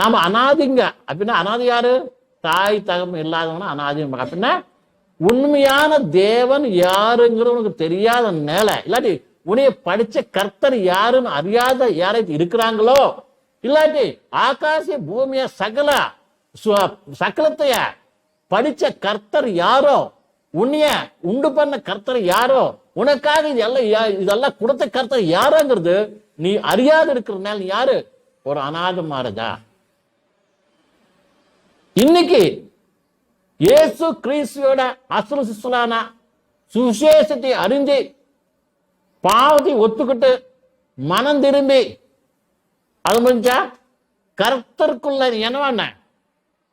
நாம அனாதிங்க. அப்படின்னா அனாதி யாரு? தாய் தகம் இல்லாதவனா அனாதிங்க அப்படின்னா உண்மையான தேவன் யாருங்கிறது உனக்கு தெரியாத நிலை. இல்லாட்டி உனைய படிச்ச கர்த்தர் யாருன்னு அறியாத யாரை இருக்கிறாங்களோ? இல்லாட்டி ஆகாசி பூமிய சகல சு- சகலத்தைய படிச்ச கர்த்தர் யாரோ? உன்னைய உண்டு பண்ண கர்த்தர் யாரோ? உனக்காக இது எல்லாம் யா- இதெல்லாம் கொடுத்த கர்த்தர் யாரோங்கிறது நீ அறியாத இருக்கிறதுனால யாரு? ஒரு அநாத மாறுதா இன்னைக்கு இயேசு கிறிஸ்துவோட அசுர சிசுலான சுவிசேஷத்தை அறிந்து பாவத்தை ஒத்துக்கிட்டு மனம் திரும்பி அது முடிஞ்சா கர்த்தருக்குள்ள என்னவான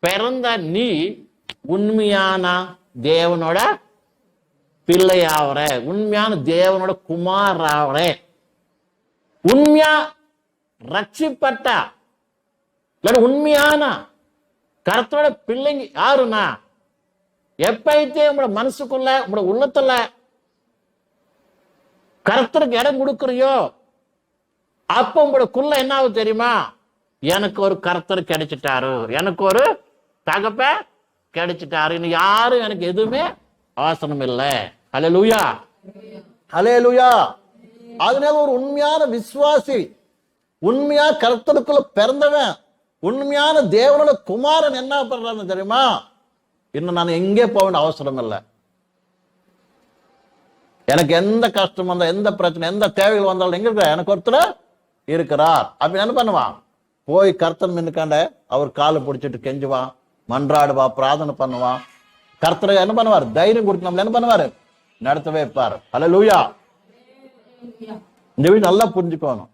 பிறந்த நீ உண்மையான தேவனோட பிள்ளையாவற உண்மையான தேவனோட குமார் ஆவற உண்மையா ரட்சிப்பட்ட உண்மையான கருத்தோட பிள்ளைங்க யாருன்னா எப்பைத்தே உங்களோட மனசுக்குள்ள உங்களோட உள்ளத்துல கருத்தருக்கு இடம் கொடுக்குறியோ அப்போ உங்களுக்குள்ள என்ன ஆகுது தெரியுமா? எனக்கு ஒரு கருத்தர் கிடைச்சிட்டாரு. எனக்கு ஒரு தகப்ப கிடைச்சிட்டாரு. இன்னும் யாரும் எனக்கு எதுவுமே அவசரம் இல்லை. ஹalleluya. ஹalleluya. அதனால ஒரு உண்மையான விசுவாசி உண்மையா கருத்தருக்குள்ள பிறந்தவன் உண்மையான தேவனோட குமாரன் என்ன பண்றான்னு தெரியுமா? இன்னும் நான் எங்கே போக வேண்டிய அவசரம் இல்லை. எனக்கு எந்த கஷ்டம் வந்தால் எந்த பிரச்சனை எந்த தேவைகள் வந்தாலும் எங்க இருக்கிற எனக்கு ஒருத்தர் இருக்கிறார். அப்படின்னு என்ன பண்ணுவான்? போய் கர்த்தன் மின்னுக்காண்ட அவர் காலை பிடிச்சிட்டு கெஞ்சுவான் மன்றாடுவா பிரார்த்தனை பண்ணுவான். கர்த்தரை என்ன பண்ணுவார்? தைரியம் கொடுத்து நம்மள என்ன பண்ணுவாரு? நடத்தவே வைப்பார். ஹலோ லூயா இந்த வீடு நல்லா புரிஞ்சுக்கணும்.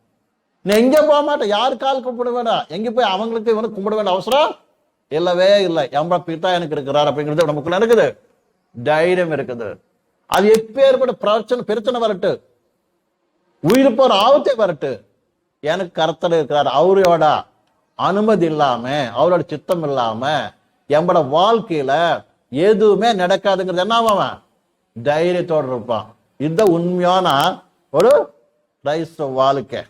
நீ எங்க போக மாட்டேன் யாரு கால் கும்பிட வேண்டாம் எங்க போய் அவங்களுக்கு இவனுக்கு கும்பிட வேண்டிய அவசரம்? இல்லவே இல்லை. எம்பா பித்தா எனக்கு இருக்கிறார் அப்படிங்கிறது நமக்குள்ள இருக்குது தைரியம் இருக்குது. அது எப்பேற்பட்ட பிரச்சனை பிரச்சனை வரட்டு. உயிர் போற ஆபத்தே வரட்டு. எனக்கு கர்த்தர் இருக்கிறார். அவரோட அனுமதி இல்லாம அவரோட சித்தம் இல்லாம எம்பட வாழ்க்கையில எதுவுமே நடக்காதுங்கிறது என்ன அவன்? தைரியத்தோடு இருப்பான். இதுதான் உண்மையான ஒரு கிரைஸ்தவ வாழ்க்கை.